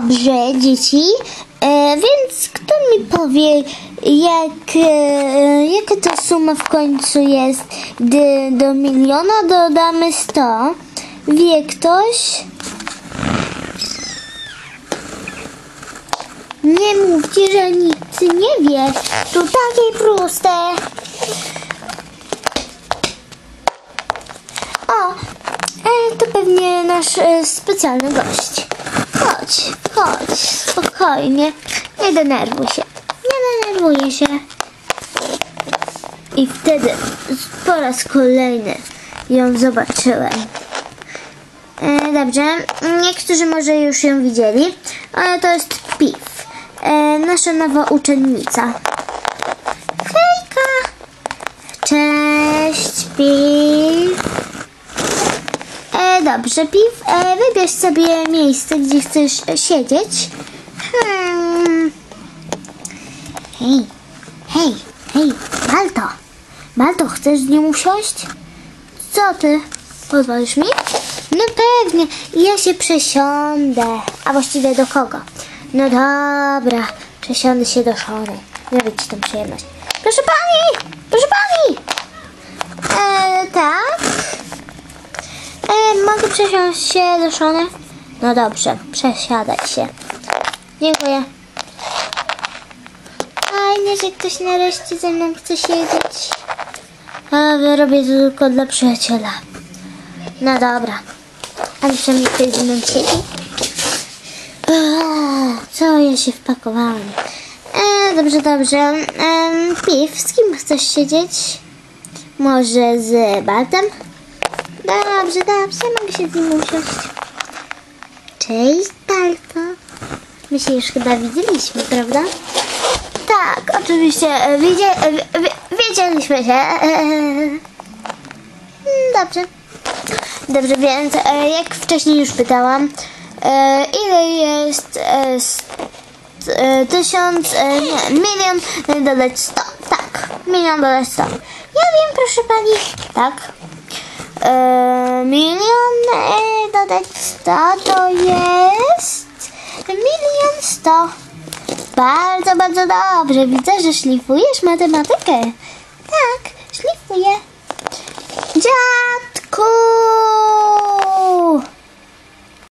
Dobrze, dzieci. E, więc kto mi powie, jak, e, jaka to suma w końcu jest, gdy do miliona dodamy 100? Wie ktoś? Nie mówcie, że nikt nie wie. To takie proste. O, e, to pewnie nasz e, specjalny gość. Chodź, chodź, spokojnie. Nie denerwuj się. Nie denerwuję się. I wtedy po raz kolejny ją zobaczyłem. E, dobrze, niektórzy może już ją widzieli, ale to jest Piw, e, nasza nowa uczennica. Hejka! Cześć, Piw. Dobrze, Piw, e, wybierz sobie miejsce, gdzie chcesz e, siedzieć. Hmm. Hej, hej, hej, Malto. Malto, chcesz z nią usiąść? Co ty? Pozwolisz mi? No pewnie, ja się przesiądę. A właściwie do kogo? No dobra, przesiądę się do Szony. Zrobię ci tą przyjemność. Proszę pani! Proszę pani! E, tak? E, mogę przesiąść się do Szony? No dobrze, przesiadaj się. Dziękuję. Fajnie, że ktoś nareszcie ze mną chce siedzieć. A robię to tylko dla przyjaciela. No dobra. Ale przynajmniej ktoś ze mną siedzi. Co ja się wpakowałam? E, dobrze, dobrze. Em, Piw, z kim chcesz siedzieć? Może z Baltem? Dobrze, dobrze, mogę się z nim usiąść. Cześć, Balto. My się już chyba widzieliśmy, prawda? Tak, oczywiście. e, Widzie, e, wi- widzieliśmy się. Dobrze. Dobrze, więc e, jak wcześniej już pytałam, ile jest tysiąc, nie, milion dodać sto. Tak, milion dodać sto. Ja wiem, proszę pani. Tak. E, milion e, dodać sto to jest milion sto. Bardzo, bardzo dobrze. Widzę, że szlifujesz matematykę. Tak, szlifuję. Dziadku!